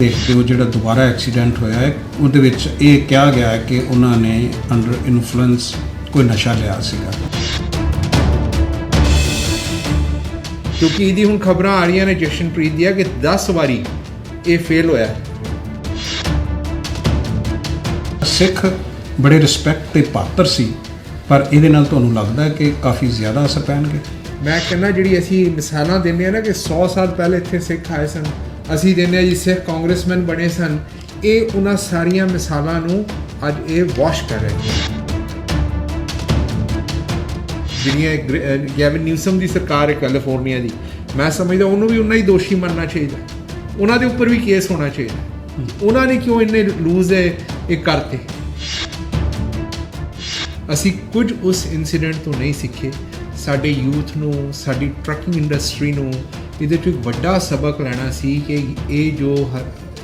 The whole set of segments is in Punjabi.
ਦੇਖਦੇ ਹੋ ਜਿਹੜਾ ਦੁਬਾਰਾ ਐਕਸੀਡੈਂਟ ਹੋਇਆ ਹੈ, ਉਹਦੇ ਵਿੱਚ ਇਹ ਕਿਹਾ ਗਿਆ ਹੈ ਕਿ ਉਹਨਾਂ ਨੇ ਅੰਡਰ ਇਨਫਲੂਐਂਸ ਕੋਈ ਨਸ਼ਾ ਲਿਆ ਸੀਗਾ। ਕਿਉਂਕਿ ਇਹਦੀ ਹੁਣ ਖਬਰਾਂ ਆ ਰਹੀਆਂ ਨੇ, ਜਸ਼ਨਪ੍ਰੀਤ ਦੀਆਂ, ਕਿ 10 ਵਾਰੀ ਇਹ ਫੇਲ ਹੋਇਆ ਸਿੱਖ ਬੜੇ ਰਿਸਪੈਕਟ ਤੇ ਪਾਤਰ ਸੀ, ਪਰ ਇਹਦੇ ਨਾਲ ਤੁਹਾਨੂੰ ਲੱਗਦਾ ਕਿ ਕਾਫੀ ਜ਼ਿਆਦਾ ਅਸਰ ਪੈਣਗੇ? ਮੈਂ ਕਹਿੰਦਾ ਜਿਹੜੀ ਅਸੀਂ ਮਿਸਾਲਾਂ ਦਿੰਦੇ ਆ ਨਾ ਕਿ 100 ਸਾਲ ਪਹਿਲੇ ਇੱਥੇ ਸਿੱਖ ਆਏ ਸਨ ਅਸੀਂ ਦਿੰਦੇ ਆ ਜੀ, ਸਿੱਖ ਕਾਂਗਰਸਮੈਨ ਬਣੇ ਸਨ। ਇਹ ਉਹਨਾਂ ਸਾਰੀਆਂ ਮਿਸਾਲਾਂ ਨੂੰ ਅੱਜ ਇਹ ਵਾਸ਼ ਕਰ ਰਹੇ ਨੇ। ਜਿਹੜੀਆਂ ਗ੍ਰ- ਅਹ ਗੈਵਨ ਨਿਊਸਮ ਦੀ ਸਰਕਾਰ ਹੈ ਕੈਲੀਫੋਰਨੀਆ ਦੀ। ਮੈਂ ਸਮਝਦਾ ਉਹਨੂੰ ਵੀ ਉਹਨਾਂ ਹੀ ਦੋਸ਼ੀ ਮੰਨਣਾ ਚਾਹੀਦਾ। ਉਹਨਾਂ ਦੇ ਉੱਪਰ ਵੀ ਕੇਸ ਹੋਣਾ ਚਾਹੀਦਾ। ਉਹਨਾਂ ਨੇ ਕਿਉਂ ਇੰਨੇ ਲੂਜ਼ ਹੈ ਇਹ ਕਰਤੇ? ਅਸੀਂ ਕੁਝ ਉਸ ਇਨਸੀਡੈਂਟ ਤੋਂ ਨਹੀਂ ਸਿੱਖੇ। ਸਾਡੇ ਯੂਥ ਨੂੰ, ਸਾਡੀ ਟਰੱਕਿੰਗ ਇੰਡਸਟਰੀ ਨੂੰ ਇਹਦੇ ਤੋਂ ਇੱਕ ਵੱਡਾ ਸਬਕ ਲੈਣਾ ਸੀ ਕਿ ਇਹ ਜੋ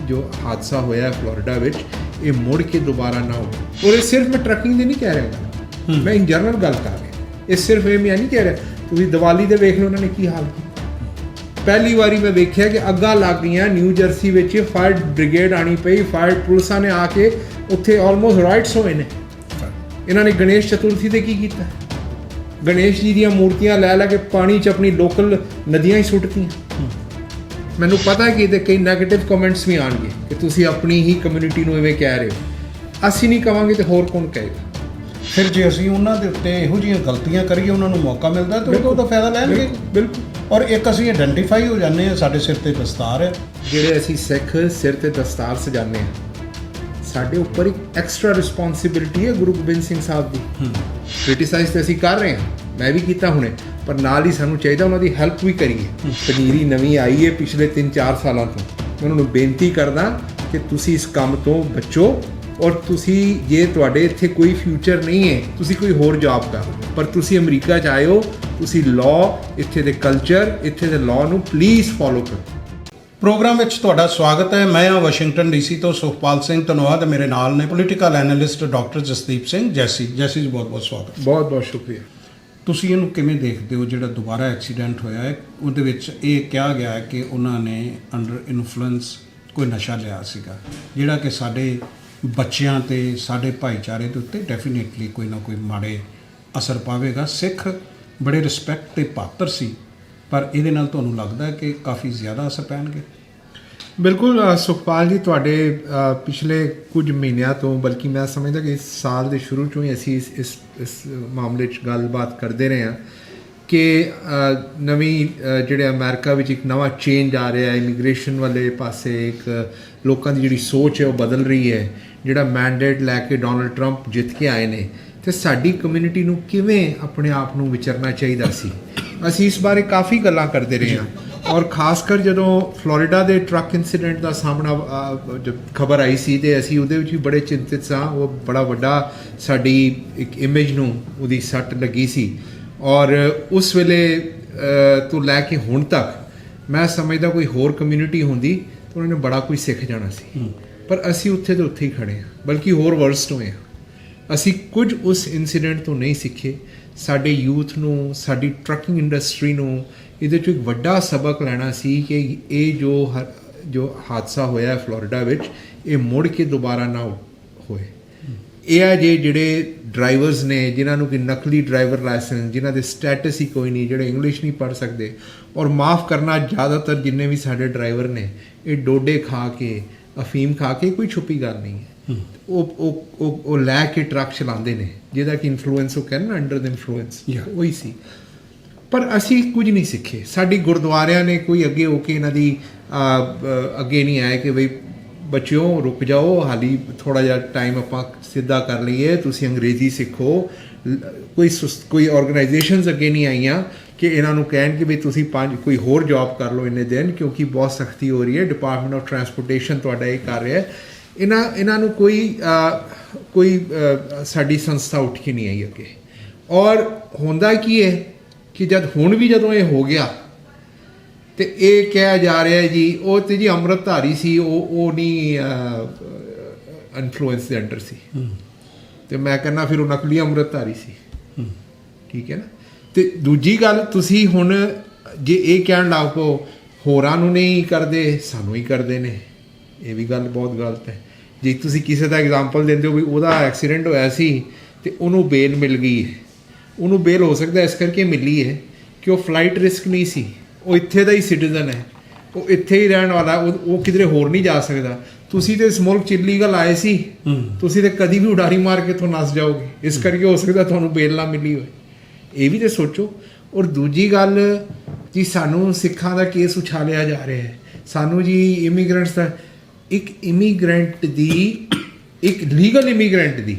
ਜੋ ਹਾਦਸਾ ਹੋਇਆ ਫਲੋਰੀਡਾ ਵਿੱਚ ਇਹ ਮੁੜ ਕੇ ਦੁਬਾਰਾ ਨਾ ਹੋਵੇ। ਔਰ ਇਹ ਸਿਰਫ ਮੈਂ ਟਰੱਕਿੰਗ ਦੀ ਨਹੀਂ ਕਹਿ ਰਿਹਾ ਮੈਂ ਇਨ ਜਨਰਲ ਗੱਲ ਕਰ ਰਿਹਾ। ਇਹ ਸਿਰਫ ਇਹ ਮੈਂ ਨਹੀਂ ਕਹਿ ਰਿਹਾ ਤੁਸੀਂ ਦੀਵਾਲੀ ਦੇ ਵੇਖ ਲਓ ਉਹਨਾਂ ਨੇ ਕੀ ਹਾਲ ਕੀਤਾ। ਪਹਿਲੀ ਵਾਰੀ ਮੈਂ ਵੇਖਿਆ ਕਿ ਅੱਗਾਂ ਲੱਗ ਗਈਆਂ ਨਿਊ ਜਰਸੀ ਵਿੱਚ ਫਾਇਰ ਬ੍ਰਿਗੇਡ ਆਣੀ ਪਈ ਫਾਇਰ ਪੁਲਿਸਾਂ ਨੇ ਆ ਕੇ ਉੱਥੇ ਆਲਮੋਸਟ ਰਾਈਟਸ ਹੋਏ ਨੇ। ਇਹਨਾਂ ਨੇ ਗਣੇਸ਼ ਚਤੁਰਥੀ ਤੇ ਕੀ ਕੀਤਾ? ਗਣੇਸ਼ ਜੀ ਦੀਆਂ ਮੂਰਤੀਆਂ ਲੈ ਲੈ ਕੇ ਪਾਣੀ 'ਚ ਆਪਣੀ ਲੋਕਲ ਨਦੀਆਂ ਹੀ ਸੁੱਟਤੀਆਂ। ਮੈਨੂੰ ਪਤਾ ਹੈ ਕਿ ਇਹਦੇ ਕਈ 네ਗੇਟਿਵ ਕਮੈਂਟਸ ਵੀ ਆਣਗੇ ਕਿ ਤੁਸੀਂ ਆਪਣੀ ਹੀ ਕਮਿਊਨਿਟੀ ਨੂੰ ਐਵੇਂ ਕਹਿ ਰਹੇ ਹੋ। ਅਸੀਂ ਨਹੀਂ ਕਵਾਂਗੇ ਤੇ ਹੋਰ ਕੌਣ ਕਹੇਗਾ? ਫਿਰ ਜੇ ਅਸੀਂ ਉਹਨਾਂ ਦੇ ਉੱਤੇ ਇਹੋ ਜਿਹੀਆਂ ਗਲਤੀਆਂ ਕਰੀਏ ਉਹਨਾਂ ਨੂੰ ਮੌਕਾ ਮਿਲਦਾ ਤਾਂ ਉਹ ਤਾਂ ਫਾਇਦਾ ਲੈਣਗੇ। ਬਿਲਕੁਲ ਔਰ ਇੱਕ ਅਸੀਂ ਆਇਡੈਂਟੀਫਾਈ ਹੋ ਜਾਂਦੇ ਹਾਂ ਸਾਡੇ ਸਿਰ ਤੇ ਦਸਤਾਰ ਹੈ। ਜਿਹੜੇ ਅਸੀਂ ਸਿੱਖ ਸਿਰ ਤੇ ਦਸਤਾਰ ਸਜਾਉਂਦੇ ਹਾਂ ਸਾਡੇ ਉੱਪਰ ਇੱਕ ਐਕਸਟਰਾ ਰਿਸਪੌਂਸਿਬਿਲਟੀ ਹੈ ਗੁਰੂ ਗੋਬਿੰਦ ਸਿੰਘ ਸਾਹਿਬ ਦੀ। ਕ੍ਰਿਟਿਸਾਈਜ਼ ਤੇ ਅਸੀਂ ਕਰ ਰਹੇ ਹਾਂ। ਮੈਂ ਵੀ ਕੀਤਾ ਹੁਣੇ ਪਰ ਨਾਲ ਹੀ ਸਾਨੂੰ ਚਾਹੀਦਾ ਉਹਨਾਂ ਦੀ ਹੈਲਪ ਵੀ ਕਰੀਏ। ਪਨੀਰੀ ਨਵੀਂ ਆਈ ਹੈ ਪਿਛਲੇ 3-4 ਸਾਲਾਂ ਤੋਂ। ਮੈਂ ਉਹਨਾਂ ਨੂੰ ਬੇਨਤੀ ਕਰਦਾ ਕਿ ਤੁਸੀਂ ਇਸ ਕੰਮ ਤੋਂ ਬਚੋ ਔਰ ਤੁਸੀਂ ਜੇ ਤੁਹਾਡੇ ਇੱਥੇ ਕੋਈ ਫਿਊਚਰ ਨਹੀਂ ਹੈ ਤੁਸੀਂ ਕੋਈ ਹੋਰ ਜੌਬ ਕਰੋ ਪਰ ਤੁਸੀਂ ਅਮਰੀਕਾ ਚ ਹੋ ਤੁਸੀਂ ਲਾਅ ਇੱਥੇ ਦੇ ਕਲਚਰ ਇੱਥੇ ਦੇ ਲਾਅ ਨੂੰ ਪਲੀਜ਼ ਫੋਲੋ ਕਰੋ। ਪ੍ਰੋਗਰਾਮ ਵਿੱਚ ਤੁਹਾਡਾ ਸਵਾਗਤ ਹੈ। ਮੈਂ ਹਾਂ ਵਾਸ਼ਿੰਗਟਨ ਡੀਸੀ ਤੋਂ ਸੁਖਪਾਲ ਸਿੰਘ ਧੰਨਵਾਦ ਮੇਰੇ ਨਾਲ ਨੇ political analyst doctor Jasdeep Singh Jassi. Jassi ji ਬਹੁਤ ਬਹੁਤ ਸਵਾਗਤ। ਬਹੁਤ ਬਹੁਤ ਸ਼ੁਕਰੀਆ। ਤੁਸੀਂ ਇਹਨੂੰ ਕਿਵੇਂ ਦੇਖਦੇ ਹੋ? ਜਿਹੜਾ ਦੁਬਾਰਾ ਐਕਸੀਡੈਂਟ ਹੋਇਆ ਹੈ ਉਹਦੇ ਵਿੱਚ ਇਹ ਕਿਹਾ ਗਿਆ ਹੈ ਕਿ ਉਹਨਾਂ ਨੇ ਅੰਡਰ ਇਨਫਲੂਐਂਸ ਕੋਈ ਨਸ਼ਾ ਲਿਆ ਸੀਗਾ ਜਿਹੜਾ ਕਿ ਸਾਡੇ ਬੱਚਿਆਂ ਤੇ ਸਾਡੇ ਭਾਈਚਾਰੇ ਦੇ ਉੱਤੇ ਡੈਫੀਨੇਟਲੀ ਕੋਈ ਨਾ ਕੋਈ ਮਾੜੇ ਅਸਰ ਪਾਵੇਗਾ। ਸਿੱਖ ਬੜੇ ਰਿਸਪੈਕਟ ਤੇ ਪਾਤਰ ਸੀ। ਪਰ ਇਹਦੇ ਨਾਲ ਤੁਹਾਨੂੰ ਲੱਗਦਾ ਕਿ ਕਾਫੀ ਜ਼ਿਆਦਾ ਅਸਰ ਪੈਣਗੇ? ਬਿਲਕੁਲ ਸੁਖਪਾਲ ਜੀ, ਤੁਹਾਡੇ ਪਿਛਲੇ ਕੁਝ ਮਹੀਨਿਆਂ ਤੋਂ, ਬਲਕਿ ਮੈਂ ਸਮਝਦਾ ਕਿ ਇਸ ਸਾਲ ਦੇ ਸ਼ੁਰੂ ਤੋਂ ਹੀ ਅਸੀਂ ਇਸ ਇਸ ਇਸ ਮਾਮਲੇ 'ਚ ਗੱਲਬਾਤ ਕਰਦੇ ਰਹੇ ਹਾਂ ਕਿ ਨਵੀਂ ਜਿਹੜੇ ਅਮਰੀਕਾ ਵਿੱਚ ਇੱਕ ਨਵਾਂ ਚੇਂਜ ਆ ਰਿਹਾ ਹੈ। ਇਮੀਗ੍ਰੇਸ਼ਨ ਵਾਲੇ ਪਾਸੇ ਇੱਕ ਲੋਕਾਂ ਦੀ ਜਿਹੜੀ ਸੋਚ ਹੈ ਉਹ ਬਦਲ ਰਹੀ ਹੈ, ਜਿਹੜਾ ਮੈਂਡੇਟ ਲੈ ਕੇ ਡੋਨਲਡ ਟਰੰਪ ਜਿੱਤ ਕੇ ਆਏ ਨੇ। ਤੇ ਸਾਡੀ ਕਮਿਊਨਿਟੀ ਨੂੰ ਕਿਵੇਂ ਆਪਣੇ ਆਪ ਨੂੰ ਵਿਚਰਨਾ ਚਾਹੀਦਾ ਸੀ? ਅਸੀਂ ਇਸ ਬਾਰੇ ਕਾਫੀ ਗੱਲਾਂ ਕਰਦੇ ਰਹੇ ਹਾਂ। ਔਰ ਖਾਸ ਕਰ ਜਦੋਂ ਫਲੋਰੀਡਾ ਦੇ ਟਰੱਕ ਇਨਸੀਡੈਂਟ ਦਾ ਸਾਹਮਣਾ ਜਦ ਖਬਰ ਆਈ ਸੀ ਤੇ ਅਸੀਂ ਉਹਦੇ ਵਿੱਚ ਵੀ ਬੜੇ ਚਿੰਤਿਤ ਸਾਂ। ਉਹ ਬੜਾ ਵੱਡਾ ਸਾਡੀ ਇੱਕ ਇਮੇਜ ਨੂੰ ਉਹਦੀ ਸੱਟ ਲੱਗੀ ਸੀ। ਔਰ ਉਸ ਵੇਲੇ ਤੋਂ ਲੈ ਕੇ ਹੁਣ ਤੱਕ ਮੈਂ ਸਮਝਦਾ ਕੋਈ ਹੋਰ ਕਮਿਊਨਿਟੀ ਹੁੰਦੀ ਤਾਂ ਉਹਨਾਂ ਨੇ ਬੜਾ ਕੁਝ ਸਿੱਖ ਜਾਣਾ ਸੀ। ਪਰ ਅਸੀਂ ਉੱਥੇ ਦੇ ਉੱਥੇ ਹੀ ਖੜੇ ਹਾਂ। ਬਲਕਿ ਹੋਰ ਵਰਸਟ ਹੋਏ ਹਾਂ। ਅਸੀਂ ਕੁਝ ਉਸ ਇਨਸੀਡੈਂਟ ਤੋਂ ਨਹੀਂ ਸਿੱਖੇ। ਸਾਡੇ ਯੂਥ ਨੂੰ, ਸਾਡੀ ਟਰੱਕਿੰਗ ਇੰਡਸਟਰੀ ਨੂੰ, ਇਹਦੇ 'ਚੋਂ ਇੱਕ ਵੱਡਾ ਸਬਕ ਲੈਣਾ ਸੀ ਕਿ ਇਹ ਜੋ ਹ- ਜੋ ਹਾਦਸਾ ਹੋਇਆ ਫਲੋਰੀਡਾ ਵਿੱਚ, ਇਹ ਮੁੜ ਕੇ ਦੁਬਾਰਾ ਨਾ ਹੋਏ। ਇਹ ਆ ਜੇ ਜਿਹੜੇ ਡਰਾਈਵਰਸ ਨੇ, ਜਿਨ੍ਹਾਂ ਨੂੰ ਕਿ ਨਕਲੀ ਡਰਾਈਵਰ ਲਾਇਸੈਂਸ ਜਿਨ੍ਹਾਂ ਦੇ ਸਟੇਟਸ ਹੀ ਕੋਈ ਨਹੀਂ, ਜਿਹੜੇ ਇੰਗਲਿਸ਼ ਨਹੀਂ ਪੜ੍ਹ ਸਕਦੇ, ਔਰ ਮਾਫ ਕਰਨਾ ਜ਼ਿਆਦਾਤਰ ਜਿੰਨੇ ਵੀ ਸਾਡੇ ਡਰਾਈਵਰ ਨੇ, ਇਹ ਡੋਡੇ ਖਾ ਕੇ, ਅਫੀਮ ਖਾ ਕੇ, ਕੋਈ ਛੁਪੀ ਗੱਲ ਨਹੀਂ ਹੈ। ਉਹ ਉਹ ਉਹ ਲੈ ਕੇ ਟਰੱਕ ਚਲਾਉਂਦੇ ਨੇ ਜਿਹਦਾ ਕਿ ਇਨਫਲੂਐਂਸ ਉਹ ਕਹਿੰਦੇ ਨਾ ਅੰਡਰ ਦ ਇਨਫਲੂਐਂਸ. ਉਹੀ ਸੀ। ਪਰ ਅਸੀਂ ਕੁਝ ਨਹੀਂ ਸਿੱਖੇ। ਸਾਡੀ ਗੁਰਦੁਆਰਿਆਂ ਨੇ ਕੋਈ ਅੱਗੇ ਹੋ ਕੇ ਇਹਨਾਂ ਦੀ ਅੱਗੇ ਨਹੀਂ ਆਇਆ ਕਿ ਬਈ ਬੱਚਿਓ ਰੁਕ ਜਾਓ ਹਾਲੀ ਥੋੜਾ ਜਿਹਾ ਟਾਈਮ ਆਪਾਂ ਸਿੱਧਾ ਕਰ ਲਈਏ ਤੁਸੀਂ ਅੰਗਰੇਜ਼ੀ ਸਿੱਖੋ। ਕੋਈ ਕੋਈ ਆਰਗੇਨਾਈਜੇਸ਼ਨਸ ਅੱਗੇ ਨਹੀਂ ਆਈਆਂ ਕਿ ਇਹਨਾਂ ਨੂੰ ਕਹਿਣ ਕਿ ਵੀ ਤੁਸੀਂ ਪੰਜ ਕੋਈ ਹੋਰ ਜੌਬ ਕਰ ਲਓ ਇੰਨੇ ਦਿਨ ਕਿਉਂਕਿ ਬਹੁਤ ਸਖਤੀ ਹੋ ਰਹੀ ਹੈ। ਡਿਪਾਰਟਮੈਂਟ ਆਫ ਟਰਾਂਸਪੋਰਟੇਸ਼ਨ ਤੁਹਾਡਾ ਇਹ ਕਰ ਰਿਹਾ ਹੈ। ਇਹਨਾਂ ਇਹਨਾਂ ਨੂੰ ਕੋਈ ਕੋਈ ਸਾਡੀ ਸੰਸਥਾ ਉੱਠ ਕੇ ਨਹੀਂ ਆਈ ਅੱਗੇ। ਔਰ ਹੁੰਦਾ ਕੀ ਹੈ ਕਿ ਜਦ ਹੁਣ ਵੀ ਜਦੋਂ ਇਹ ਹੋ ਗਿਆ ਤੇ ਇਹ ਕਿਹਾ ਜਾ ਰਿਹਾ ਹੈ ਜੀ ਉਹ ਤੇ ਜੀ ਅੰਮ੍ਰਿਤਧਾਰੀ ਸੀ ਉਹ ਉਹ ਨਹੀਂ ਇਨਫਲੂਐਂਸ ਦੇ ਅੰਡਰ ਸੀ। ਤੇ ਮੈਂ ਕਹਿੰਦਾ ਫਿਰ ਉਹ ਨਕਲੀ ਅੰਮ੍ਰਿਤਧਾਰੀ ਸੀ। ਠੀਕ ਹੈ ਨਾ? ਤੇ ਦੂਜੀ ਗੱਲ ਤੁਸੀਂ ਹੁਣ ਜੇ ਇਹ ਕਹਿਣ ਲੱਗ ਪਓ ਹੋਰਾਂ ਨੂੰ ਨਹੀਂ ਕਰਦੇ ਸਾਨੂੰ ਹੀ ਕਰਦੇ ਨੇ। ਇਹ ਵੀ ਗੱਲ ਬਹੁਤ ਗਲਤ ਹੈ। ਜੇ ਤੁਸੀਂ ਕਿਸੇ ਦਾ ਐਗਜ਼ਾਮਪਲ ਦਿੰਦੇ ਹੋ ਵੀ ਉਹਦਾ ਐਕਸੀਡੈਂਟ ਹੋਇਆ ਸੀ ਤੇ ਉਹਨੂੰ ਬੇਲ ਮਿਲ ਗਈ ਉਹਨੂੰ ਬੇਲ ਹੋ ਸਕਦਾ ਇਸ ਕਰਕੇ ਮਿਲੀ ਹੈ ਕਿ ਉਹ ਫਲਾਈਟ ਰਿਸਕ ਨਹੀਂ ਸੀ। ਉਹ ਇੱਥੇ ਦਾ ਹੀ ਸਿਟੀਜ਼ਨ ਹੈ। ਉਹ ਇੱਥੇ ਹੀ ਰਹਿਣ ਵਾਲਾ ਉਹ ਉਹ ਕਿਧਰੇ ਹੋਰ ਨਹੀਂ ਜਾ ਸਕਦਾ। ਤੁਸੀਂ ਤੇ ਇਸ ਮੁਲਕ ਚ ਇਲੀਗਲ ਆਏ ਸੀ। ਤੁਸੀਂ ਤੇ ਕਦੀ ਵੀ ਉਡਾਰੀ ਮਾਰ ਕੇ ਤੋਂ ਨਸ ਜਾਓਗੇ। ਇਸ ਕਰਕੇ ਹੋ ਸਕਦਾ ਤੁਹਾਨੂੰ ਬੇਲ ਨਾ ਮਿਲੀ ਹੋਵੇ ਇਹ ਵੀ ਤੇ ਸੋਚੋ। ਔਰ ਦੂਜੀ ਗੱਲ ਜੀ ਸਾਨੂੰ ਸਿੱਖਾਂ ਦਾ ਕੇਸ ਉਛਾਲਿਆ ਜਾ ਰਿਹਾ ਹੈ। ਸਾਨੂੰ ਜੀ ਇਮੀਗ੍ਰੈਂਟਸ ਦਾ ਇੱਕ ਇਮੀਗ੍ਰੈਂਟ ਦੀ, ਇੱਕ ਲੀਗਲ ਇਮੀਗ੍ਰੈਂਟ ਦੀ,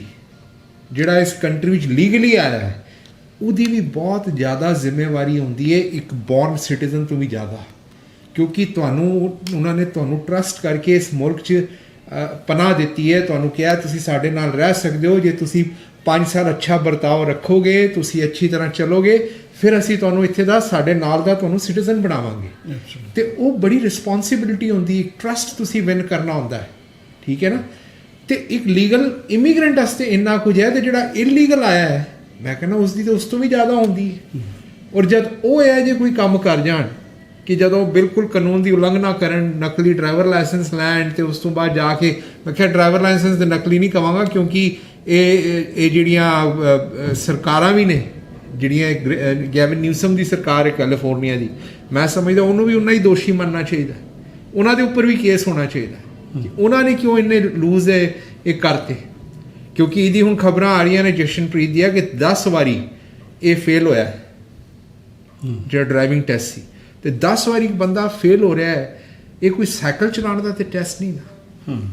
ਜਿਹੜਾ ਇਸ ਕੰਟਰੀ ਵਿੱਚ ਲੀਗਲੀ ਆਇਆ ਹੈ, ਉਹਦੀ ਵੀ ਬਹੁਤ ਜ਼ਿਆਦਾ ਜ਼ਿੰਮੇਵਾਰੀ ਹੁੰਦੀ ਹੈ ਇੱਕ ਬੌਰਨ ਸਿਟੀਜ਼ਨ ਤੋਂ ਵੀ ਜ਼ਿਆਦਾ। ਕਿਉਂਕਿ ਤੁਹਾਨੂੰ, ਉਹਨਾਂ ਨੇ ਤੁਹਾਨੂੰ ਟਰਸਟ ਕਰਕੇ ਇਸ ਮੁਲਕ 'ਚ ਪਨਾਹ ਦਿੱਤੀ ਹੈ, ਤੁਹਾਨੂੰ ਕਿਹਾ ਤੁਸੀਂ ਸਾਡੇ ਨਾਲ ਰਹਿ ਸਕਦੇ ਹੋ, ਜੇ ਤੁਸੀਂ 5 ਸਾਲ ਅੱਛਾ ਵਰਤਾਓ ਰੱਖੋਗੇ, ਤੁਸੀਂ ਅੱਛੀ ਤਰ੍ਹਾਂ ਚੱਲੋਗੇ ਫਿਰ ਅਸੀਂ ਤੁਹਾਨੂੰ ਇੱਥੇ ਦਾ ਸਾਡੇ ਨਾਲ ਦਾ ਤੁਹਾਨੂੰ ਸਿਟੀਜ਼ਨ ਬਣਾਵਾਂਗੇ। ਤੇ ਉਹ ਬੜੀ ਰਿਸਪੌਂਸਿਬਿਲਿਟੀ ਹੁੰਦੀ ਹੈ ਟਰਸਟ ਤੁਸੀਂ ਵਿਨ ਕਰਨਾ ਹੁੰਦਾ ਹੈ। ਠੀਕ ਹੈ ਨਾ? ਤੇ ਇੱਕ ਲੀਗਲ ਇਮੀਗ੍ਰੈਂਟ ਵਾਸਤੇ ਇੰਨਾ ਕੁਝ ਹੈ ਤੇ ਜਿਹੜਾ ਇਲੀਗਲ ਆਇਆ ਹੈ ਮੈਂ ਕਹਿੰਦਾ ਉਸ ਦੀ ਤਾਂ ਉਸ ਤੋਂ ਵੀ ਜ਼ਿਆਦਾ ਹੁੰਦੀ ਹੈ। ਔਰ ਜਦ ਉਹ ਇਹ ਜੇ ਕੋਈ ਕੰਮ ਕਰ ਜਾਣ ਕਿ ਜਦੋਂ ਬਿਲਕੁਲ ਕਾਨੂੰਨ ਦੀ ਉਲੰਘਣਾ ਕਰਨ ਨਕਲੀ ਡਰਾਈਵਰ ਲਾਇਸੈਂਸ ਲੈਣ ਤੇ ਉਸ ਤੋਂ ਬਾਅਦ ਜਾ ਕੇ ਮੈਂ ਕਿਹਾ ਡਰਾਈਵਰ ਲਾਇਸੈਂਸ ਤੇ ਨਕਲੀ ਨਹੀਂ ਕਵਾਂਗਾ ਕਿਉਂਕਿ ਇਹ ਇਹ- ਜਿਹੜੀਆਂ ਸਰਕਾਰਾਂ ਵੀ ਨੇ ਜਿਹੜੀਆਂ ਗੈਵਨ ਨਿਊਸਮ ਦੀ ਸਰਕਾਰ ਹੈ ਕੈਲੀਫੋਰਨੀਆ ਦੀ ਮੈਂ ਸਮਝਦਾ ਉਹਨੂੰ ਵੀ ਉਨਾ ਹੀ ਦੋਸ਼ੀ ਮੰਨਣਾ ਚਾਹੀਦਾ ਉਹਨਾਂ ਦੇ ਉੱਪਰ ਵੀ ਕੇਸ ਹੋਣਾ ਚਾਹੀਦਾ ਕਿ ਉਹਨਾਂ ਨੇ ਕਿਉਂ ਇੰਨੇ ਲੂਜ਼ ਇਹ ਕਰਤੇ? ਕਿਉਂਕਿ ਇਹਦੀ ਹੁਣ ਖਬਰਾਂ ਆ ਰਹੀਆਂ ਨੇ ਜਸ਼ਨਪ੍ਰੀਤ ਦੀਆਂ ਕਿ 10 ਵਾਰੀ ਇਹ ਫੇਲ ਹੋਇਆ ਹੈ। ਜਿਹੜਾ ਡਰਾਈਵਿੰਗ ਟੈਸਟ ਸੀ। ਤੇ 10 ਵਾਰੀ ਬੰਦਾ ਫੇਲ ਹੋ ਰਿਹਾ ਹੈ ਇਹ ਕੋਈ ਸਾਈਕਲ ਚਲਾਉਣ ਦਾ ਤੇ ਟੈਸਟ ਨਹੀਂ ਨਾ।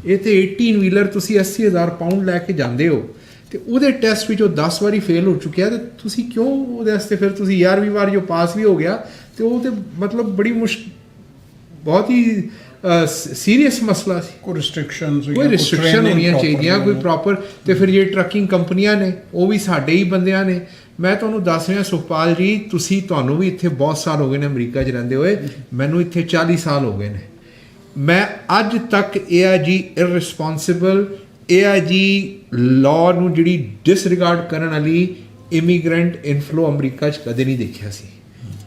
ਇਹ ਤੇ 18 ਵੀਲਰ ਤੁਸੀਂ 80000 ਪਾਉਂਡ ਲੈ ਕੇ ਜਾਂਦੇ ਹੋ। ਤੇ ਉਹਦੇ ਟੈਸਟ ਵਿੱਚ ਉਹ 10 ਵਾਰੀ ਫੇਲ ਹੋ ਚੁੱਕਿਆ ਤੇ ਤੁਸੀਂ ਕਿਉਂ ਉਹਦੇ ਵਾਸਤੇ ਫਿਰ ਤੁਸੀਂ 11ਵੀਂ ਵਾਰ ਜੋ ਪਾਸ ਵੀ ਹੋ ਗਿਆ ਤੇ ਉਹ ਤੇ ਮਤਲਬ ਬੜੀ ਮੁਸ਼ਕ ਬਹੁਤ ਹੀ ਸੀਰੀਅਸ ਮਸਲਾ ਸੀ। ਕੋਈ ਰਿਸਟ੍ਰਿਕਸ਼ਨਸ ਕੋਈ ਰਿਸਟ੍ਰਿਕਸ਼ਨ ਹੋਣੀਆਂ ਚਾਹੀਦੀਆਂ ਕੋਈ ਪ੍ਰੋਪਰ ਤੇ ਫਿਰ ਜੇ ਟਰੱਕਿੰਗ ਕੰਪਨੀਆਂ ਨੇ ਉਹ ਵੀ ਸਾਡੇ ਹੀ ਬੰਦਿਆਂ ਨੇ। ਮੈਂ ਤੁਹਾਨੂੰ ਦੱਸ ਰਿਹਾ ਸੁਖਪਾਲ ਜੀ ਤੁਸੀਂ ਤੁਹਾਨੂੰ ਵੀ ਇੱਥੇ ਬਹੁਤ ਸਾਲ ਹੋ ਗਏ ਨੇ ਅਮਰੀਕਾ 'ਚ ਰਹਿੰਦੇ ਹੋਏ। ਮੈਨੂੰ ਇੱਥੇ 40 ਸਾਲ ਹੋ ਗਏ ਨੇ। ਮੈਂ ਅੱਜ ਤੱਕ ਇਹ ਆ ਜੀ ਇਰਰਿਸਪੌਂਸਿਬਲ ਇਹ ਆ ਜੀ ਲਾਅ ਨੂੰ ਜਿਹੜੀ ਡਿਸਰਿਗਾਰਡ ਕਰਨ ਵਾਲੀ ਇਮੀਗ੍ਰੈਂਟ ਇਨਫਲੋ ਅਮਰੀਕਾ 'ਚ ਕਦੇ ਨਹੀਂ ਦੇਖਿਆ ਸੀ।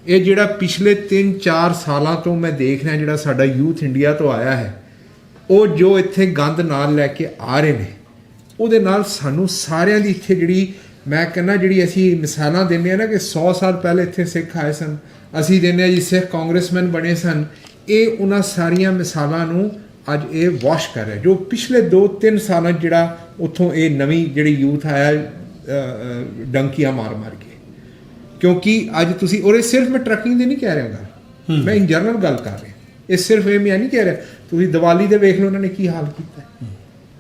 ਇਹ ਜਿਹੜਾ ਪਿਛਲੇ 3-4 ਸਾਲਾਂ ਤੋਂ ਮੈਂ ਦੇਖ ਰਿਹਾ ਜਿਹੜਾ ਸਾਡਾ ਯੂਥ ਇੰਡੀਆ ਤੋਂ ਆਇਆ ਹੈ, ਉਹ ਜੋ ਇੱਥੇ ਗੰਦ ਨਾਲ ਲੈ ਕੇ ਆ ਰਹੇ ਨੇ, ਉਹਦੇ ਨਾਲ ਸਾਨੂੰ ਸਾਰਿਆਂ ਦੀ ਇੱਥੇ ਜਿਹੜੀ ਮੈਂ ਕਹਿੰਦਾ ਜਿਹੜੀ ਅਸੀਂ ਮਿਸਾਲਾਂ ਦਿੰਦੇ ਆ ਨਾ ਕਿ 100 ਸਾਲ ਪਹਿਲੇ ਇੱਥੇ ਸਿੱਖ ਆਏ ਸਨ, ਅਸੀਂ ਦਿੰਦੇ ਆ ਜੀ ਸਿੱਖ ਕਾਂਗਰਸਮੈਨ ਬਣੇ ਸਨ, ਇਹ ਉਹਨਾਂ ਸਾਰੀਆਂ ਮਿਸਾਲਾਂ ਨੂੰ ਅੱਜ ਇਹ ਵਾਸ਼ ਕਰ ਰਿਹਾ ਜੋ ਪਿਛਲੇ 2-3 ਸਾਲਾਂ ਜਿਹੜਾ ਉੱਥੋਂ ਇਹ ਨਵੀਂ ਜਿਹੜੀ ਯੂਥ ਆਇਆ ਡੰਕੀਆਂ ਮਾਰ ਮਾਰ ਕੇ। ਕਿਉਂਕਿ ਅੱਜ ਤੁਸੀਂ ਔਰ ਇਹ ਸਿਰਫ ਮੈਂ ਟਰੱਕਿੰਗ ਦੀ ਨਹੀਂ ਕਹਿ ਰਿਹਾ ਗੱਲ। ਮੈਂ ਇਨ ਜਨਰਲ ਗੱਲ ਕਰ ਰਿਹਾ। ਇਹ ਸਿਰਫ ਇਹ ਮੈਂ ਨਹੀਂ ਕਹਿ ਰਿਹਾ ਤੁਸੀਂ ਦੀਵਾਲੀ ਦੇ ਵੇਖ ਲਓ ਉਹਨਾਂ ਨੇ ਕੀ ਹਾਲ ਕੀਤਾ।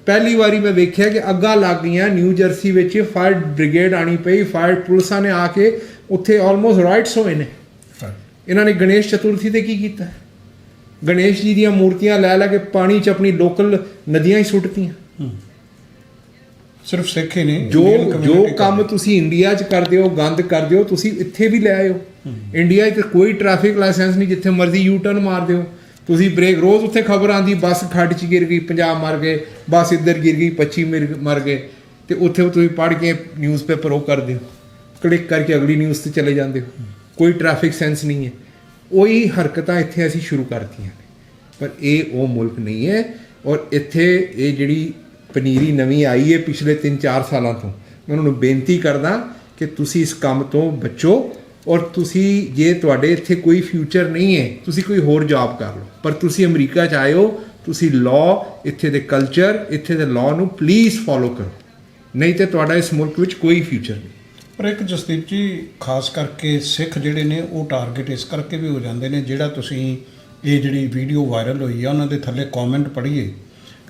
ਪਹਿਲੀ ਵਾਰੀ ਮੈਂ ਵੇਖਿਆ ਕਿ ਅੱਗਾ ਲੱਗ ਗਈਆਂ ਨਿਊ ਜਰਸੀ ਵਿੱਚ ਫਾਇਰ ਬ੍ਰਿਗੇਡ ਆਣੀ ਪਈ ਫਾਇਰ ਪੁਲਿਸਾਂ ਨੇ ਆ ਕੇ ਉੱਥੇ ਆਲਮੋਸਟ ਰਾਈਟਸ ਹੋਏ ਨੇ। ਇਹਨਾਂ ਨੇ ਗਣੇਸ਼ ਚਤੁਰਥੀ ਤੇ ਕੀ ਕੀਤਾ? ਗਣੇਸ਼ ਜੀ ਦੀਆਂ ਮੂਰਤੀਆਂ ਲੈ ਲੈ ਕੇ ਪਾਣੀ 'ਚ ਆਪਣੀ ਲੋਕਲ ਨਦੀਆਂ ਹੀ ਸੁੱਟਤੀਆਂ। ਸਿਰਫ ਸਿੱਖ ਹੀ ਨੇ ਜੋ ਜੋ ਕੰਮ ਤੁਸੀਂ ਇੰਡੀਆ 'ਚ ਕਰਦੇ ਹੋ ਗੰਦ ਕਰਦੇ ਹੋ ਤੁਸੀਂ ਇੱਥੇ ਵੀ ਲੈ ਆਇਓ। ਇੰਡੀਆ 'ਚ ਕੋਈ ਟ੍ਰੈਫਿਕ ਲਾਇਸੈਂਸ ਨਹੀਂ ਜਿੱਥੇ ਮਰਜ਼ੀ ਯੂ ਟਰਨ ਮਾਰ ਦਿਓ। ਤੁਸੀਂ ਬ੍ਰੇਕ ਰੋਜ਼ ਉੱਥੇ ਖਬਰ ਆਂਦੀ ਬੱਸ ਖੱਡ 'ਚ ਗਿਰ ਗਈ ਪੰਜਾਬ ਮਰ ਗਏ ਬੱਸ ਇੱਧਰ ਗਿਰ ਗਈ 25 ਮਿਰ- ਮਰ ਗਏ। ਤੇ ਉੱਥੇ ਤੁਸੀਂ ਪੜ੍ਹ ਕੇ ਨਿਊਜ਼ਪੇਪਰ ਉਹ ਕਰ ਦਿਓ। ਕਲਿੱਕ ਕਰਕੇ ਅਗਲੀ ਨਿਊਜ਼ ਤੇ ਚਲੇ ਜਾਂਦੇ ਹੋ। ਕੋਈ ਟ੍ਰੈਫਿਕ ਸੈਂਸ ਨਹੀਂ ਹੈ। ਉਹੀ ਹਰਕਤਾਂ ਇੱਥੇ ਅਸੀਂ ਸ਼ੁਰੂ ਕਰਤੀਆਂ ਨੇ। ਪਰ ਇਹ ਉਹ ਮੁਲਕ ਨਹੀਂ ਹੈ ਔਰ ਇੱਥੇ ਇਹ ਜਿਹੜੀ ਪਨੀਰੀ ਨਵੀਂ ਆਈ ਹੈ ਪਿਛਲੇ 3-4 ਸਾਲਾਂ ਤੋਂ, ਮੈਂ ਉਹਨਾਂ ਨੂੰ ਬੇਨਤੀ ਕਰਦਾ ਕਿ ਤੁਸੀਂ ਇਸ ਕੰਮ ਤੋਂ ਬਚੋ ਔਰ ਤੁਸੀਂ ਜੇ ਤੁਹਾਡੇ ਇੱਥੇ ਕੋਈ ਫਿਊਚਰ ਨਹੀਂ ਹੈ, ਤੁਸੀਂ ਕੋਈ ਹੋਰ ਜੌਬ ਕਰ ਲਓ। ਪਰ ਤੁਸੀਂ ਅਮਰੀਕਾ 'ਚ ਆਇਓ ਤੁਸੀਂ ਲਾਅ ਇੱਥੇ ਦੇ ਕਲਚਰ ਇੱਥੇ ਦੇ ਲਾਅ ਨੂੰ ਪਲੀਜ਼ ਫੋਲੋ ਕਰੋ। ਨਹੀਂ ਤੇ ਤੁਹਾਡਾ ਇਸ ਮੁਲਕ ਵਿੱਚ ਕੋਈ ਫਿਊਚਰ ਨਹੀਂ। ਪਰ ਇੱਕ ਜਸਦੀਪ ਜੀ ਖਾਸ ਕਰਕੇ ਸਿੱਖ ਜਿਹੜੇ ਨੇ ਉਹ ਟਾਰਗੇਟ ਇਸ ਕਰਕੇ ਵੀ ਹੋ ਜਾਂਦੇ ਨੇ ਜਿਹੜਾ ਤੁਸੀਂ ਇਹ ਜਿਹੜੀ ਵੀਡੀਓ ਵਾਇਰਲ ਹੋਈ ਆ ਉਹਨਾਂ ਦੇ ਥੱਲੇ ਕਮੈਂਟ ਪੜ੍ਹੀਏ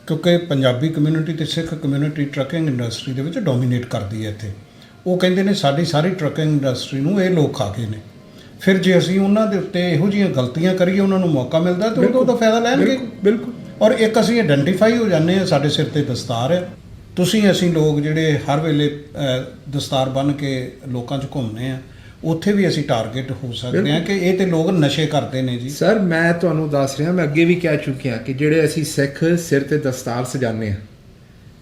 ਕਿਉਂਕਿ ਪੰਜਾਬੀ ਕਮਿਊਨਿਟੀ ਤੇ ਸਿੱਖ ਕਮਿਊਨਿਟੀ ਟਰੱਕਿੰਗ ਇੰਡਸਟਰੀ ਦੇ ਵਿੱਚ ਡੋਮੀਨੇਟ ਕਰਦੀ ਹੈ ਇੱਥੇ। ਉਹ ਕਹਿੰਦੇ ਨੇ ਸਾਡੀ ਸਾਰੀ ਟਰੱਕਿੰਗ ਇੰਡਸਟਰੀ ਨੂੰ ਇਹ ਲੋਕ ਖਾ ਗਏ ਨੇ। ਫਿਰ ਜੇ ਅਸੀਂ ਉਹਨਾਂ ਦੇ ਉੱਤੇ ਇਹੋ ਜਿਹੀਆਂ ਗਲਤੀਆਂ ਕਰੀਏ ਉਹਨਾਂ ਨੂੰ ਮੌਕਾ ਮਿਲਦਾ ਤੇ ਉਹ ਉਹਦਾ ਫਾਇਦਾ ਲੈਣਗੇ। ਬਿਲਕੁਲ, ਬਿਲਕੁਲ। ਔਰ ਇੱਕ ਅਸੀਂ ਆਇਡੈਂਟੀਫਾਈ ਹੋ ਜਾਂਦੇ ਆ ਸਾਡੇ ਸਿਰ ਤੇ ਦਸਤਾਰ ਹੈ। ਤੁਸੀਂ ਅਸੀਂ ਲੋਕ ਜਿਹੜੇ ਹਰ ਵੇਲੇ ਦਸਤਾਰ ਬੰਨ ਕੇ ਲੋਕਾਂ 'ਚ ਘੁੰਮਦੇ ਆ ਉੱਥੇ ਵੀ ਅਸੀਂ ਟਾਰਗੇਟ ਹੋ ਸਕਦੇ ਆ ਕਿ ਇਹ ਤੇ ਲੋਕ ਨਸ਼ੇ ਕਰਦੇ ਨੇ ਜੀ। ਸਰ ਮੈਂ ਤੁਹਾਨੂੰ ਦੱਸ ਰਿਹਾ ਮੈਂ ਅੱਗੇ ਵੀ ਕਹਿ ਚੁੱਕਿਆ ਕਿ ਜਿਹੜੇ ਅਸੀਂ ਸਿੱਖ ਸਿਰ ਤੇ ਦਸਤਾਰ ਸਜਾਉਂਦੇ ਆ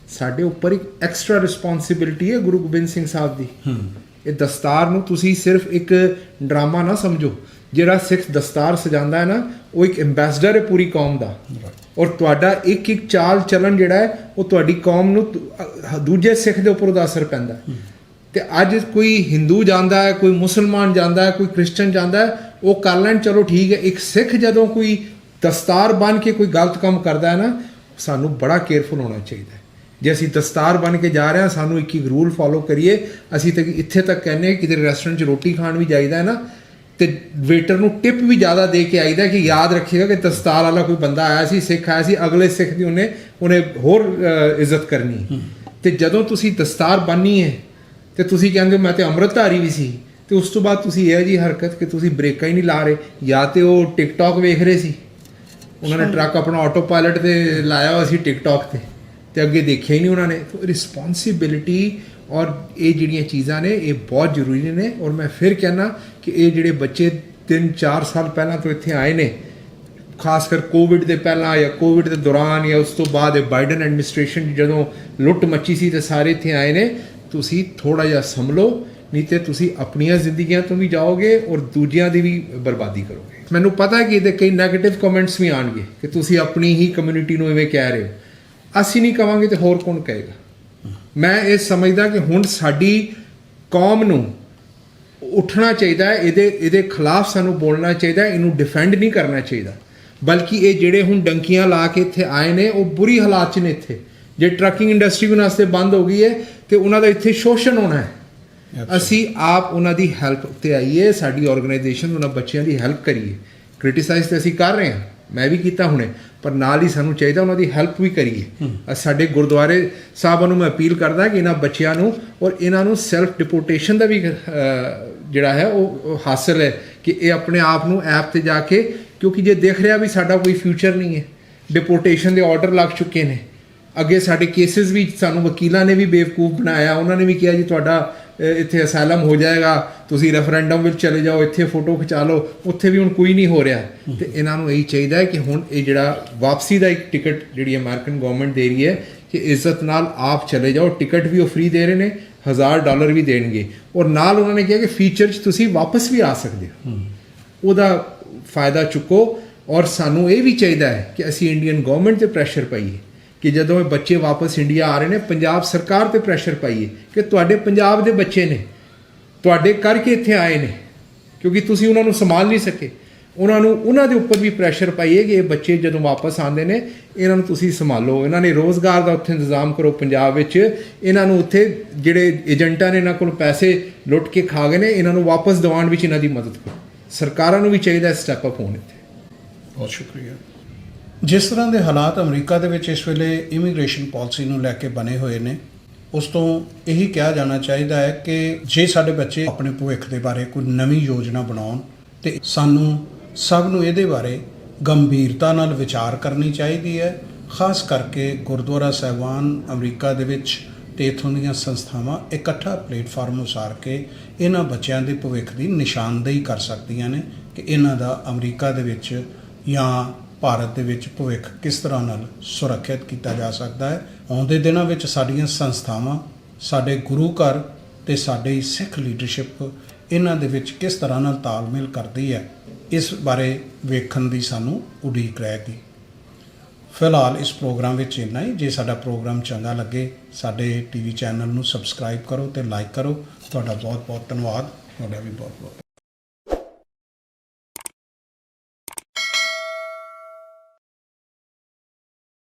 ਸਾਡੇ ਉੱਪਰ ਇੱਕ ਐਕਸਟਰਾ ਰਿਸਪੌਂਸਿਬਿਲਟੀ ਹੈ ਗੁਰੂ ਗੋਬਿੰਦ ਸਿੰਘ ਸਾਹਿਬ ਦੀ। ਇਹ ਦਸਤਾਰ ਨੂੰ ਤੁਸੀਂ ਸਿਰਫ ਇੱਕ ਡਰਾਮਾ ਨਾ ਸਮਝੋ ਜਿਹੜਾ ਸਿੱਖ ਦਸਤਾਰ ਸਜਾਉਂਦਾ ਹੈ ਨਾ ਉਹ ਇੱਕ ਐਮਬੈਸਡਰ ਹੈ ਪੂਰੀ ਕੌਮ ਦਾ ਔਰ ਤੁਹਾਡਾ ਇੱਕ ਇੱਕ ਚਾਲ ਚੱਲਣ ਜਿਹੜਾ ਹੈ, ਉਹ ਤੁਹਾਡੀ ਕੌਮ ਨੂੰ ਦੂਜੇ ਸਿੱਖ ਦੇ ਉੱਪਰ ਉਹਦਾ ਅਸਰ ਪੈਂਦਾ ਹੈ। ਤੇ ਅੱਜ ਕੋਈ ਹਿੰਦੂ ਜਾਂਦਾ ਹੈ, ਕੋਈ ਮੁਸਲਮਾਨ ਜਾਂਦਾ ਹੈ, ਕੋਈ ਕ੍ਰਿਸਚੀਅਨ ਜਾਂਦਾ ਹੈ, ਉਹ ਕਰ ਲੈਣ, ਚਲੋ ਠੀਕ ਹੈ, ਇੱਕ ਸਿੱਖ ਜਦੋਂ ਕੋਈ ਦਸਤਾਰ ਬਨ ਕੇ ਕੋਈ ਗਲਤ ਕੰਮ ਕਰਦਾ ਹੈ ਨਾ, ਸਾਨੂੰ ਬੜਾ ਕੇਅਰਫੁਲ ਹੋਣਾ ਚਾਹੀਦਾ ਜੇ ਅਸੀਂ ਦਸਤਾਰ ਬਨ ਕੇ ਜਾ ਰਹੇ ਹਾਂ, ਸਾਨੂੰ ਇੱਕ ਇੱਕ ਰੂਲ ਫਾਲੋ ਕਰੀਏ, ਅਸੀਂ ਤਾਂ ਇੱਥੇ ਤੱਕ ਕਹਿੰਦੇ ਹਾਂ ਕਿਤੇ ਰੈਸਟੋਰੈਂਟ 'ਚ ਰੋਟੀ ਖਾਣ ਵੀ ਜਾਈਦਾ ਹੈ ਨਾ ਤੇ ਵੇਟਰ ਨੂੰ ਟਿਪ ਵੀ ਜ਼ਿਆਦਾ ਦੇ ਕੇ ਆਈਦਾ ਕਿ ਯਾਦ ਰੱਖੀਏਗਾ ਕਿ ਦਸਤਾਰ ਵਾਲਾ ਕੋਈ ਬੰਦਾ ਆਇਆ ਸੀ ਸਿੱਖ ਆਇਆ ਸੀ ਅਗਲੇ ਸਿੱਖ ਦੀ ਉਹਨੇ ਉਹਨੇ ਹੋਰ ਇੱਜ਼ਤ ਕਰਨੀ। ਤੇ ਜਦੋਂ ਤੁਸੀਂ ਦਸਤਾਰ ਬੰਨੀ ਹੈ ਤੇ ਤੁਸੀਂ ਕਹਿੰਦੇ ਮੈਂ ਤੇ ਅੰਮ੍ਰਿਤਧਾਰੀ ਵੀ ਸੀ। ਤੇ ਉਸ ਤੋਂ ਬਾਅਦ ਤੁਸੀਂ ਇਹ ਜੀ ਹਰਕਤ ਕਿ ਤੁਸੀਂ ਬ੍ਰੇਕਾਂ ਹੀ ਨਹੀਂ ਲਾ ਰਹੇ ਜਾਂ ਤੇ ਉਹ ਟਿਕਟੌਕ ਵੇਖ ਰਹੇ ਸੀ। ਉਹਨਾਂ ਨੇ ਟਰੱਕ ਆਪਣਾ ਆਟੋ ਪਾਇਲਟ ਤੇ ਲਾਇਆ ਹੋਇਆ ਸੀ ਟਿਕਟੌਕ ਤੇ ਤੇ ਅੱਗੇ ਦੇਖਿਆ ਹੀ ਨਹੀਂ ਉਹਨਾਂ ਨੇ। ਰਿਸਪੌਂਸਿਬਿਲਿਟੀ ਔਰ ਇਹ ਜਿਹੜੀਆਂ ਚੀਜ਼ਾਂ ਨੇ, ਇਹ ਬਹੁਤ ਜ਼ਰੂਰੀ ਨੇ ਔਰ ਮੈਂ ਫਿਰ ਕਹਿਣਾ ਕਿ ਇਹ ਜਿਹੜੇ ਬੱਚੇ 3-4 ਸਾਲ ਪਹਿਲਾਂ ਤੋਂ ਇੱਥੇ ਆਏ ਨੇ ਖਾਸ ਕਰ ਕੋਵਿਡ ਦੇ ਪਹਿਲਾਂ ਜਾਂ ਕੋਵਿਡ ਦੇ ਦੌਰਾਨ ਜਾਂ ਉਸ ਤੋਂ ਬਾਅਦ ਇਹ ਬਾਈਡਨ ਐਡਮਿਨਿਸਟ੍ਰੇਸ਼ਨ ਜਦੋਂ ਲੁੱਟ ਮੱਚੀ ਸੀ ਤੇ ਸਾਰੇ ਇੱਥੇ ਆਏ ਨੇ, ਤੁਸੀਂ ਥੋੜਾ ਜਿਹਾ ਸੰਭਲੋ, ਨਹੀਂ ਤੇ ਤੁਸੀਂ ਆਪਣੀਆਂ ਜ਼ਿੰਦਗੀਆਂ ਤੋਂ ਵੀ ਜਾਓਗੇ ਔਰ ਦੂਜਿਆਂ ਦੀ ਵੀ ਬਰਬਾਦੀ ਕਰੋਗੇ। ਮੈਨੂੰ ਪਤਾ ਹੈ ਕਿ ਇਹਦੇ ਕਈ 네ਗੇਟਿਵ ਕਮੈਂਟਸ ਵੀ ਆਣਗੇ ਕਿ ਤੁਸੀਂ ਆਪਣੀ ਹੀ ਕਮਿਊਨਿਟੀ ਨੂੰ ਐਵੇਂ ਕਹਿ ਰਹੇ ਹੋ। ਅਸੀਂ ਨਹੀਂ ਕਵਾਂਗੇ ਤੇ ਹੋਰ ਕੌਣ ਕਹੇਗਾ? ਮੈਂ ਇਹ ਸਮਝਦਾ ਕਿ ਹੁਣ ਸਾਡੀ ਕੌਮ ਨੂੰ ਉੱਠਣਾ ਚਾਹੀਦਾ ਹੈ ਇਹਦੇ ਇਹਦੇ ਖਿਲਾਫ ਸਾਨੂੰ ਬੋਲਣਾ ਚਾਹੀਦਾ ਹੈ ਇਹਨੂੰ ਡਿਫੈਂਡ ਨਹੀਂ ਕਰਨਾ ਚਾਹੀਦਾ। ਬਲਕਿ ਇਹ ਜਿਹੜੇ ਹੁਣ ਡੰਕੀਆਂ ਲਾ ਕੇ ਇੱਥੇ ਆਏ ਨੇ ਉਹ ਬੁਰੀ ਹਾਲਾਤ 'ਚ ਨੇ ਇੱਥੇ। ਜੇ ਟਰੱਕਿੰਗ ਇੰਡਸਟਰੀ ਵੀ ਵਾਸਤੇ ਬੰਦ ਹੋ ਗਈ ਹੈ ਤੇ ਉਹਨਾਂ ਦਾ ਇੱਥੇ ਸ਼ੋਸ਼ਣ ਹੋਣਾ ਹੈ। ਅਸੀਂ ਆਪ ਉਹਨਾਂ ਦੀ ਹੈਲਪ ਤੇ ਆਈਏ ਸਾਡੀ ਆਰਗੇਨਾਈਜੇਸ਼ਨ ਉਹਨਾਂ ਬੱਚਿਆਂ ਦੀ ਹੈਲਪ ਕਰੀਏ। ਕ੍ਰਿਟਿਸਾਈਜ਼ ਤੇ ਅਸੀਂ ਕਰ ਰਹੇ ਹਾਂ। ਮੈਂ ਵੀ ਕੀਤਾ ਹੁਣੇ ਪਰ ਨਾਲ ਹੀ ਸਾਨੂੰ ਚਾਹੀਦਾ ਉਹਨਾਂ ਦੀ ਹੈਲਪ ਵੀ ਕਰੀਏ। ਸਾਡੇ ਗੁਰਦੁਆਰੇ ਸਾਹਿਬਾਂ ਨੂੰ ਮੈਂ ਅਪੀਲ ਕਰਦਾ ਕਿ ਇਹਨਾਂ ਬੱਚਿਆਂ ਨੂੰ ਔਰ ਇਹਨਾਂ ਨੂੰ ਸੈਲਫ ਡਿਪੋਰਟੇਸ਼ਨ ਦਾ ਵੀ ਜਿਹੜਾ ਹੈ ਉਹ ਹਾਸਲ ਹੈ ਕਿ ਇਹ ਆਪਣੇ ਆਪ ਨੂੰ ਐਪ ਤੇ ਜਾ ਕੇ ਕਿਉਂਕਿ ਜੇ ਦੇਖ ਰਿਹਾ ਵੀ ਸਾਡਾ ਕੋਈ ਫਿਊਚਰ ਨਹੀਂ ਹੈ ਡਿਪੋਰਟੇਸ਼ਨ ਦੇ ਆਰਡਰ ਲੱਗ ਚੁੱਕੇ ਨੇ। ਅੱਗੇ ਸਾਡੇ ਕੇਸਿਸ ਵੀ ਸਾਨੂੰ ਵਕੀਲਾਂ ਨੇ ਵੀ ਬੇਵਕੂਫ ਬਣਾਇਆ ਉਹਨਾਂ ਨੇ ਵੀ ਕਿਹਾ ਜੀ ਤੁਹਾਡਾ ਇੱਥੇ ਅਸਾਈਲਮ ਹੋ ਜਾਏਗਾ ਤੁਸੀਂ ਰੈਫਰੈਂਡਮ ਵਿੱਚ ਚਲੇ ਜਾਓ ਇੱਥੇ ਫੋਟੋ ਖਿਚਾ ਲਓ ਉੱਥੇ ਵੀ ਹੁਣ ਕੋਈ ਨਹੀਂ ਹੋ ਰਿਹਾ। ਤੇ ਇਹਨਾਂ ਨੂੰ ਇਹੀ ਚਾਹੀਦਾ ਹੈ ਕਿ ਹੁਣ ਇਹ ਜਿਹੜਾ ਵਾਪਸੀ ਦਾ ਇੱਕ ਟਿਕਟ ਜਿਹੜੀ ਅਮਰੀਕਨ ਗਵਰਨਮੈਂਟ ਦੇ ਰਹੀ ਹੈ ਕਿ ਇੱਜ਼ਤ ਨਾਲ ਆਪ ਚਲੇ ਜਾਓ ਟਿਕਟ ਵੀ ਉਹ ਫ੍ਰੀ ਦੇ ਰਹੇ ਨੇ 1000 ਡਾਲਰ ਵੀ ਦੇਣਗੇ। ਔਰ ਨਾਲ ਉਹਨਾਂ ਨੇ ਕਿਹਾ ਕਿ ਫੀਚਰ 'ਚ ਤੁਸੀਂ ਵਾਪਸ ਵੀ ਆ ਸਕਦੇ ਹੋ। ਉਹਦਾ ਫਾਇਦਾ ਚੁੱਕੋ। ਔਰ ਸਾਨੂੰ ਇਹ ਵੀ ਚਾਹੀਦਾ ਹੈ ਕਿ ਅਸੀਂ ਇੰਡੀਅਨ ਗਵਰਨਮੈਂਟ ਤੇ ਪ੍ਰੈਸ਼ਰ ਪਾਈਏ। ਕਿ ਜਦੋਂ ਇਹ ਬੱਚੇ ਵਾਪਸ ਇੰਡੀਆ ਆ ਰਹੇ ਨੇ, ਪੰਜਾਬ ਸਰਕਾਰ ਤੇ ਪ੍ਰੈਸ਼ਰ ਪਾਈਏ ਕਿ ਤੁਹਾਡੇ ਪੰਜਾਬ ਦੇ ਬੱਚੇ ਨੇ, ਤੁਹਾਡੇ ਕਰਕੇ ਇੱਥੇ ਆਏ ਨੇ, ਕਿਉਂਕਿ ਤੁਸੀਂ ਉਹਨਾਂ ਨੂੰ ਸੰਭਾਲ ਨਹੀਂ ਸਕੇ। ਉਹਨਾਂ ਨੂੰ, ਉਹਨਾਂ ਦੇ ਉੱਪਰ ਵੀ ਪ੍ਰੈਸ਼ਰ ਪਾਈਏ ਕਿ ਇਹ ਬੱਚੇ ਜਦੋਂ ਵਾਪਸ ਆਉਂਦੇ ਨੇ, ਇਹਨਾਂ ਨੂੰ ਤੁਸੀਂ ਸੰਭਾਲੋ। ਇਹਨਾਂ ਨੇ ਰੋਜ਼ਗਾਰ ਦਾ ਉੱਥੇ ਇੰਤਜ਼ਾਮ ਕਰੋ ਪੰਜਾਬ ਵਿੱਚ। ਇਹਨਾਂ ਨੂੰ ਉੱਥੇ ਜਿਹੜੇ ਏਜੰਟਾਂ ਨੇ ਇਹਨਾਂ ਕੋਲ ਪੈਸੇ ਲੁੱਟ ਕੇ ਖਾ ਗਏ ਨੇ, ਇਹਨਾਂ ਨੂੰ ਵਾਪਸ ਦਿਵਾਉਣ ਵਿੱਚ ਇਹਨਾਂ ਦੀ ਮਦਦ ਕਰੋ। ਸਰਕਾਰਾਂ ਨੂੰ ਵੀ ਚਾਹੀਦਾ ਸਟੈਪ ਅਪ ਹੋਣ ਇੱਥੇ। ਬਹੁਤ ਸ਼ੁਕਰੀਆ। ਜਿਸ ਤਰ੍ਹਾਂ ਦੇ ਹਾਲਾਤ ਅਮਰੀਕਾ ਦੇ ਵਿੱਚ ਇਸ ਵੇਲੇ ਇਮੀਗ੍ਰੇਸ਼ਨ ਪਾਲਿਸੀ ਨੂੰ ਲੈ ਕੇ ਬਣੇ ਹੋਏ ਨੇ, ਉਸ ਤੋਂ ਇਹੀ ਕਿਹਾ ਜਾਣਾ ਚਾਹੀਦਾ ਹੈ ਕਿ ਜੇ ਸਾਡੇ ਬੱਚੇ ਆਪਣੇ ਭਵਿੱਖ ਦੇ ਬਾਰੇ ਕੋਈ ਨਵੀਂ ਯੋਜਨਾ ਬਣਾਉਣ, ਤੇ ਸਾਨੂੰ ਸਭ ਨੂੰ ਇਹਦੇ ਬਾਰੇ ਗੰਭੀਰਤਾ ਨਾਲ ਵਿਚਾਰ ਕਰਨੀ ਚਾਹੀਦੀ ਹੈ, ਖਾਸ ਕਰਕੇ ਗੁਰਦੁਆਰਾ ਸਾਹਿਬਾਨ ਅਮਰੀਕਾ ਦੇ ਵਿੱਚ ਤੇ ਇਥੋਂ ਦੀਆਂ ਸੰਸਥਾਵਾਂ ਇਕੱਠਾ ਪਲੇਟਫਾਰਮ ਉਸਾਰ ਕੇ ਇਹਨਾਂ ਬੱਚਿਆਂ ਦੇ ਭਵਿੱਖ ਦੀ ਨਿਸ਼ਾਨਦੇਹੀ ਕਰ ਸਕਦੀਆਂ ਨੇ ਕਿ ਇਹਨਾਂ ਦਾ ਅਮਰੀਕਾ ਦੇ ਵਿੱਚ ਜਾਂ ਭਾਰਤ ਦੇ ਵਿੱਚ ਭਵਿੱਖ ਕਿਸ ਤਰ੍ਹਾਂ ਨਾਲ ਸੁਰੱਖਿਅਤ ਕੀਤਾ ਜਾ ਸਕਦਾ ਹੈ? ਆਉਂਦੇ ਦਿਨਾਂ ਵਿੱਚ ਸਾਡੀਆਂ ਸੰਸਥਾਵਾਂ, ਸਾਡੇ ਗੁਰੂ ਘਰ ਤੇ ਸਾਡੀ ਸਿੱਖ ਲੀਡਰਸ਼ਿਪ ਇਹਨਾਂ ਦੇ ਵਿੱਚ ਕਿਸ ਤਰ੍ਹਾਂ ਨਾਲ ਤਾਲਮੇਲ ਕਰਦੀ ਹੈ? ਇਸ ਬਾਰੇ ਵੇਖਣ ਦੀ ਸਾਨੂੰ ਉਡੀਕ ਰਹੇਗੀ। ਫਿਲਹਾਲ ਇਸ ਪ੍ਰੋਗਰਾਮ ਵਿੱਚ ਇੰਨਾ ਹੀ। ਜੇ ਸਾਡਾ ਪ੍ਰੋਗਰਾਮ ਚੰਗਾ ਲੱਗੇ, ਸਾਡੇ ਟੀਵੀ ਚੈਨਲ ਨੂੰ ਸਬਸਕ੍ਰਾਈਬ ਕਰੋ ਤੇ ਲਾਈਕ ਕਰੋ। ਤੁਹਾਡਾ ਬਹੁਤ ਬਹੁਤ ਧੰਨਵਾਦ। ਤੁਹਾਡਾ ਵੀ ਬਹੁਤ ਬਹੁਤ